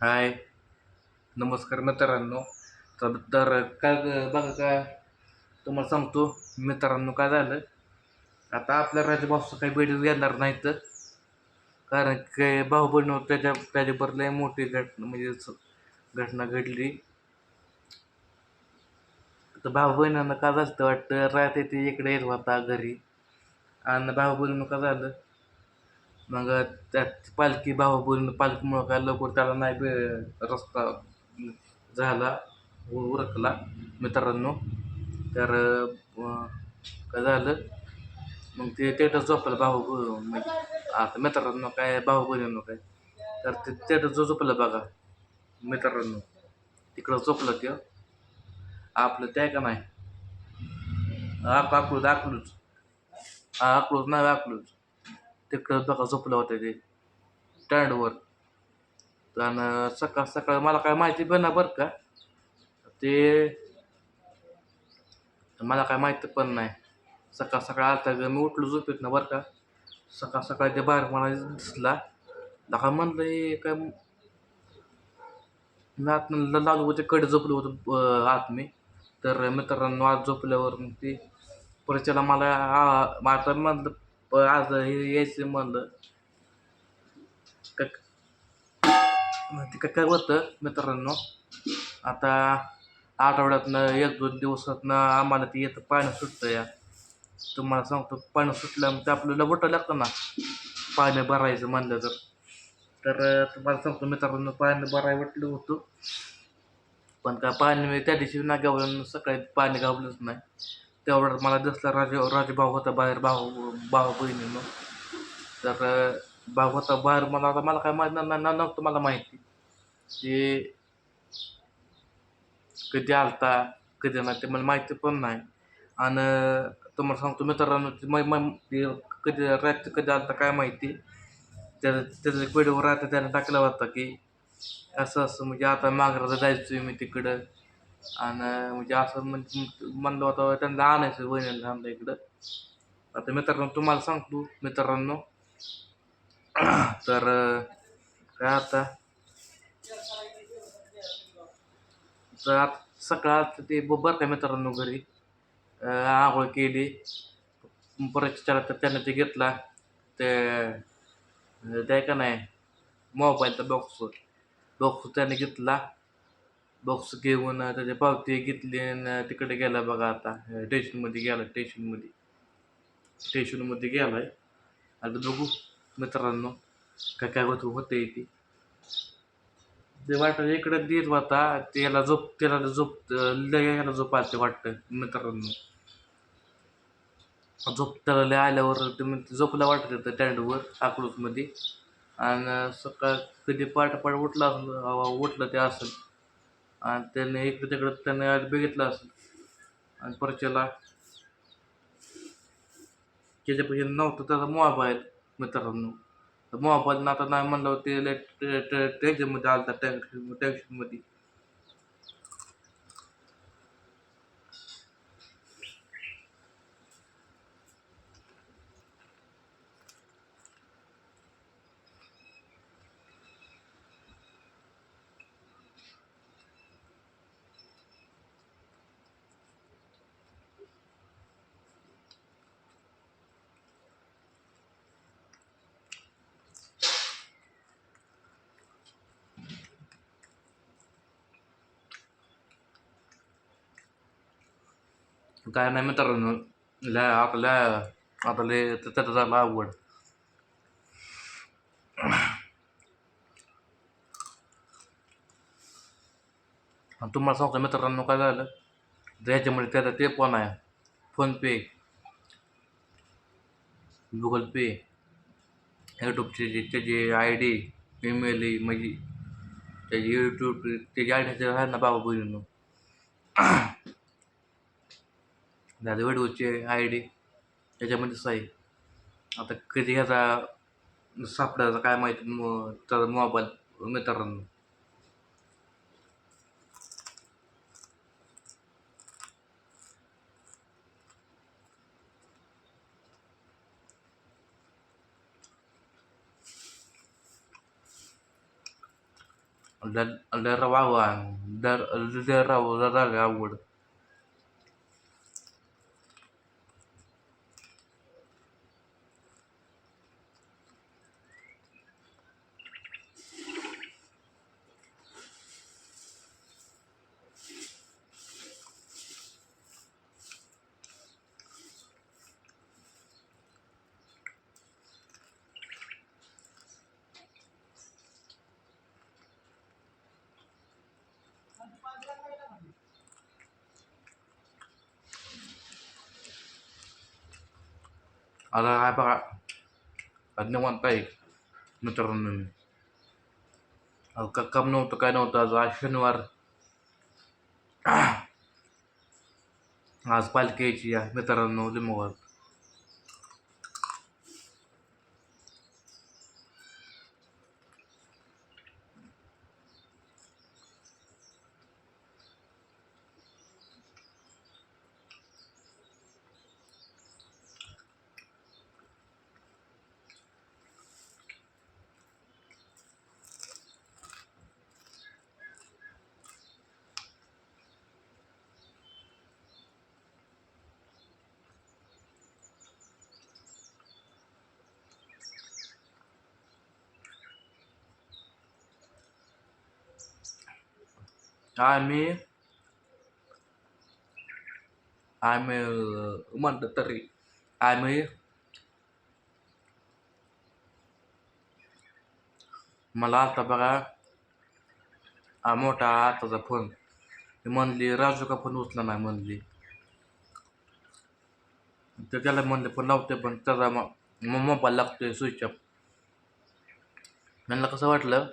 हाय. नमस्कार मित्रांनो. तर तर काय बघा काय तुम्हाला सांगतो मित्रांनो काय झालं? आता आपल्या राजभाऊचं काही बेडीच घेणार नाही तर कारण काय भाऊ बहिण त्याच्या त्याच्याबरोबर लय मोठी घटना म्हणजे घटना घडली. तर भाऊ बहिणांना का जास्त वाटतं? राहते ते इकडे येत होता घरी. आणि भाऊ बहिणीनं का झालं? मग त्यात पालखी भाऊ पालखीमुळं काय लवकर त्याला नाही बे रस्ता झाला उ- उरकला मित्रांनो. तर काय झालं? मग ते तेटच झोपलं भाऊ आता मित्रांनो काय भाऊ बहिणीनं काय? तर ते तेटच जो झोपलं बघा मित्रांनो. तिकडं झोपलं ते आपलं ते आहे का नाही? आक अकलूज अकलूज हा आकलूच नाही आकलूच तिकडं बघा झोपलं होतं ते. स्टँडवर आणि सकाळ सकाळ मला काय माहिती पण ना बरं का. ते मला काय माहिती पण नाही. सकाळ सकाळ आलता ग मी उठलो झोपेत ना बरं का. सकाळ सकाळ ते बाहेर मला दिसला. दहा म्हणलं हे काय मी आत लागू होते कडे झोपलो होतो आत मी. तर मित्रांनो आज झोपल्यावर मग ते परिचयाला मला माझं आता म्हणलं पण आज हे यायचं म्हणलं. काय ते काय होतं मित्रांनो. आता आठवड्यातनं एक दोन दिवसातनं आम्हाला ते येतं पाणी सुटतं या तुम्हाला सांगतो पाणी सुटलं मग ते आपल्याला बोटं लागतं ना. पाणी भरायचं म्हणलं तर. तर तुम्हाला सांगतो मित्रांनो पाणी भराय वाटलं होतं. पण का पाणी त्या दिवशी ना गावलं सकाळी पाणी गावलंच नाही. तेवढ्यात मला दिसला राजे राजेभाऊ होता बाहेर भाऊ भाऊ बहिणी मग. तर भाऊ होता बाहेर मला आता मला काय माहीत नाही ना नव्हतं मला माहिती. ते कधी आलता कधी नाही ते मला माहिती पण नाही. आणि तुम्हाला सांगतो मित्रांनो ते ते कधी रात्री कधी आलता काय माहिती. त्याचं त्याचं व्हिडिओ राहतं त्यानं टाकला होता की असं असं म्हणजे आता मागराला जायचो मी तिकडं. आणि म्हणजे असं म्हणजे म्हणलं होतं त्यांना आणायचं वहिनीला आमच्या इकडं. आता मित्रांनो तुम्हाला सांगतो मित्रांनो. तर काय आता? तर आता सकाळात ते ब- बरं का मित्रांनो घरी? आंघोळ केली. परत तर त्यानं ते घेतला. ते अं, ते का नाही मोबाईलचा बॉक्स बॉक्स त्याने घेतला. बॉक्स घेऊन त्याची पावती घेतली आणि तिकडे गेला बघा आता. टेशनमध्ये गेला टेशनमध्ये स्टेशनमध्ये गेला आहे आता बघू मित्रांनो काय काय होत होते ती. ते वाटतं इकडे देत होता त्याला झोप त्याला झोप लय याला झोप आलते वाटतं मित्रांनो. झोप त्याला लय आल्यावर ते मग झोपला वाटत होतं टँडवर अकलूजमध्ये. आणि सकाळ कधी पाठ पाठ उठला उठलं ते असं. आणि त्याने इकडे तिकडं त्याने आज बघितलं असेल. आणि परचेला त्याच्यापाशी नव्हतं त्याचा मोबाईल मित्रांनो. तर मोबाईल आता नाही म्हणलं ते टेन्शनमध्ये आलं टे- टेन्शनमध्ये टँक्शनमध्ये काय नाही मित्रांनो लय आपल्या आता लय त्याचं झालं अवघड आणि तुम्हाला सांगतो मित्रांनो काय झालं? त्याच्यामुळे त्याचा ते पण आहे. फोनपे गुगल पे यूट्यूबचे जे त्याची आय डी ईमेल म्हणजे त्याची यूट्यूब त्याची आय डी आहे ना बाबा बहिणीनं. झाले वडूचे आय डी त्याच्यामध्येच आहे आता कधी ह्याचा सापडायचा काय माहिती मग तर मोबाईल मित्रांनो लय रवा दर लय राव राग आवड आता काय बघा आज निवांत आहे मित्रांनो मी अहो, का काम नव्हतं काय नव्हतं आज आज शनिवार आम्ही आम्ही अं, म्हणतो तरी आम्ही मला आता बघा हा मोठा आताचा फोन म्हणली राजू का फोन उचला नाही म्हणली तर त्याला म्हणले पण लावते पण त्याचा मोबाईल लागतोय स्विच ऑफ त्यांना कसं वाटलं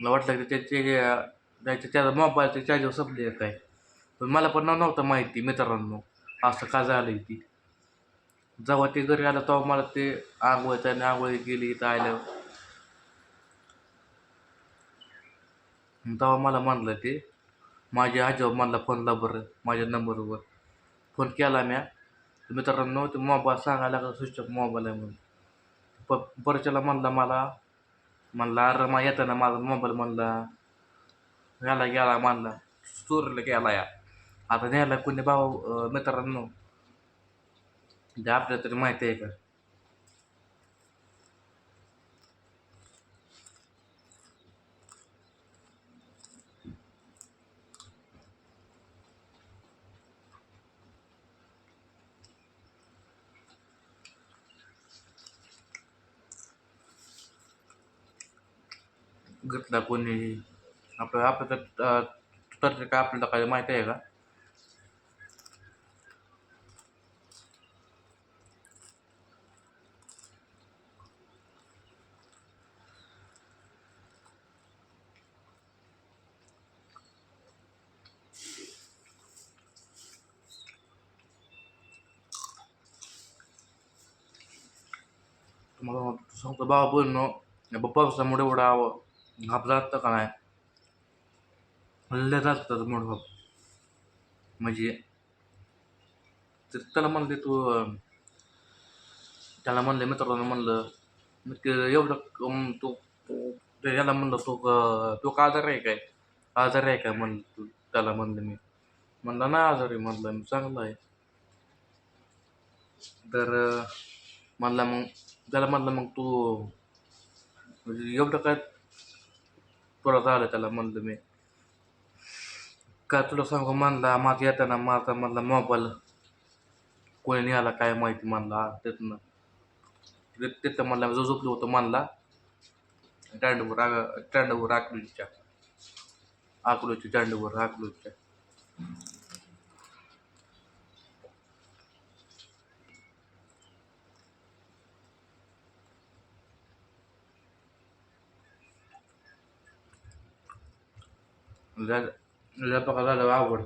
मला वाटलं की त्याचे जायचं त्याचा मोबाईलचे चार्जर संपले आहे काय. पण मला पण नव्हतं माहिती मित्रांनो. असं का झालं ती? जेव्हा ते घरी आलं तेव्हा मला ते आंघोळीचं आणि आंघोळी गेली इथं आल्यावर. तेव्हा मला म्हणलं ते माझ्या आजीवर म्हणला फोनला बरं माझ्या नंबरवर फोन केला म्या. मित्रांनो ते मोबाईल सांगायला लागला स्विच ऑफ मोबाईल आहे म्हणून. प परच्याला म्हणला मला म्हणला अरे मग येताना माझा मोबाईल म्हणला ह्याला गेला मानला. चोरीला गेला या. आता न्यायला कोणी भाऊ मित्रांनो? ते आपल्याला तरी माहिती आहे का? घेतला कोणी आपलं आपलं तर तर काय आपल्याला काय माहिती आहे का? तुम्हाला सांगतो बाबा बोलणं या पावसामुळे एवढा आपला जातं का नाही? म्हणलं जातात मोठं म्हणजे तर त्याला म्हणले तू त्याला म्हणलं मित्रांना म्हणलं मग ते एवढं तो तू याला म्हणलं तो क- का आजार आहे काय? आजार आहे काय म्हणलं तू? त्याला म्हणलं मी. म्हणलं नाही आजारी म्हणलं मी चांगलं आहे. तर म्हणला मग त्याला म्हणलं मग तू म्हणजे एवढं काय तुला झालं त्याला म्हणलं मी. काय तुला सांगू म्हणला माझा येताना माझा म्हणला मोबाईल कोणी निघाला काय माहिती म्हणला तिथनं तिथं तिथं म्हणला जो झोपलो होतो म्हणला स्टँडवर आग स्टँडवर आकलूच्या आकलूच्या स्टँडवर आकलूच्या लय प्रकार झालं आवड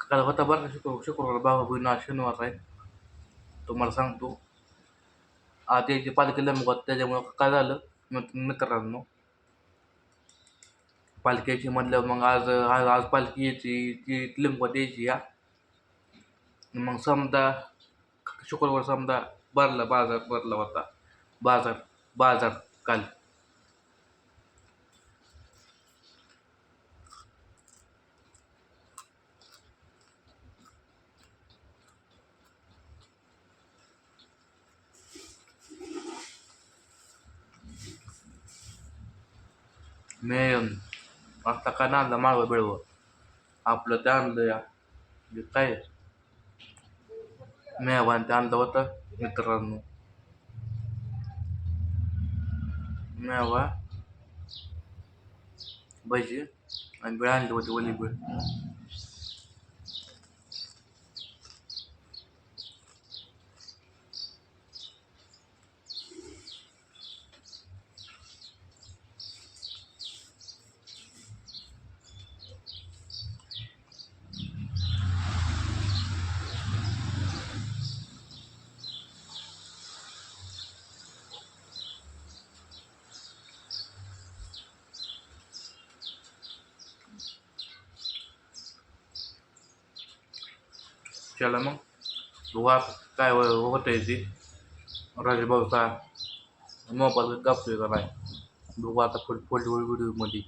काल होता बरं का शुक्र शुक्रवार बाबा बहिण आज शनिवार आहे तुम्हाला सांगतो आज याची पालखी लंबगत त्याच्यामुळं काय झालं मित- मित्रांनो पालखी यायची म्हटल्यावर मग आज आज आज पालखी यायची ती लिंबगत यायची या मग समजा शुक्रवार समजा भरला बाजार भरला होता. बाजार बाजार काल. मी आता का नांदा माळवं बिळवं? आपलं ते आणलं या. काय? मेहवान ते आणलं होतं. मित्रांनो. मेवा भजी आणि बिळ आणली होती ओली बिळ त्याला मग बघू आता काय होतंय ती? राजभाऊचा मोबाईल कापतोय का नाही बघू आता फुल फुल व्हिडिओमध्ये